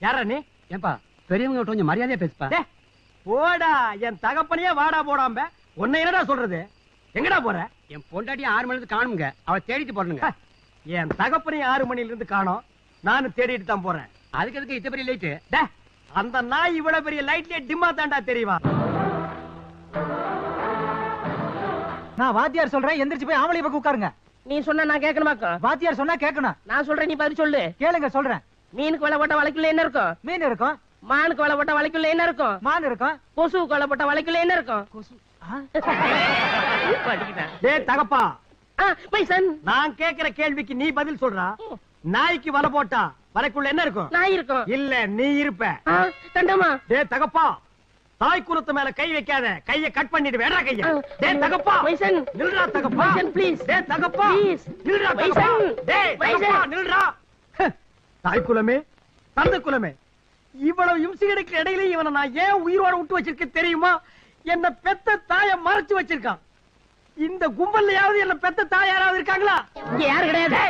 யாரா நீ? ஏன்பா பெரியவங்க கொஞ்சம் மரியாதையா பேசுப்பா. போடா என் தகப்பனையே வாடா போடாம. உன்னை என்னடா சொல்றது? எங்கடா போற? என் பொண்டாட்டி ஆறு மணி நேரத்துக்கு காணுங்க. அவ தேடிட்டு போடணுங்க ஹ, என் தகப்பனையும் ஆறு மணில இருந்து காணோம். நானும் தேடிட்டு தான் போறேன். அதுக்கு எதுக்கு இத்த பெரிய லைட்டு அந்த நாய் இவ்வளவு பெரிய லைட்லயே டிம்மா தாண்டா தெரியுமா? நான் வாத்தியார் சொல்றேன் எந்திரிச்சு போய் ஆம்பளை பக்கம் உட்காருங்க. நீ சொன்னா நான் கேட்கணுமாக்கா? வாத்தியார் சொன்னா கேட்கணும். நான் சொல்றேன் நீ பதில் சொல்லு. கேளுங்க சொல்றேன். மீனுக்கு வலை போட்ட வலைக்குள்ள என்ன இருக்கும்? மீன் இருக்கும். மானுக்கு வலை போட்ட வலைக்குள்ள என்ன இருக்கும்? மான் இருக்கும். கொசுவுக்கு வலை போட்ட வலைக்குள்ள என்ன இருக்கும். டேய் தகப்பா. பைசன் நான் கேக்குற கேள்விக்கு நீ பதில் சொல்றா. நாய்க்கு வலை போட்டா வலைக்குள்ள என்ன இருக்கும்? நான் இருக்கும். இல்ல நீ இருப்ப. தண்டமா டேய் தகப்பா. தாய் குலத்து மேல கை வைக்காத. கைய கட் பண்ணிட்டு வேடா கைய. டேய் தகப்பா. வைசன். நில்றா தகப்பா. வைசன், please. டேய் தகப்பா. Please. நில்றா வைசன். டேய் வைசன். தாய் குலமே தந்தை குலமே இவ்வளவு இம்சைகளுக்கு இடையில இவனை நான் ஏன் உயிரோட விட்டு வச்சிருக்கேன் தெரியுமா? என்ன பெத்த தாய மறைச்சு வச்சிருக்கான். இந்த கும்பல்லையாவது என்ன பெத்த தாய் யாராவது இருக்காங்களா? இங்க யாரு கிடையாது?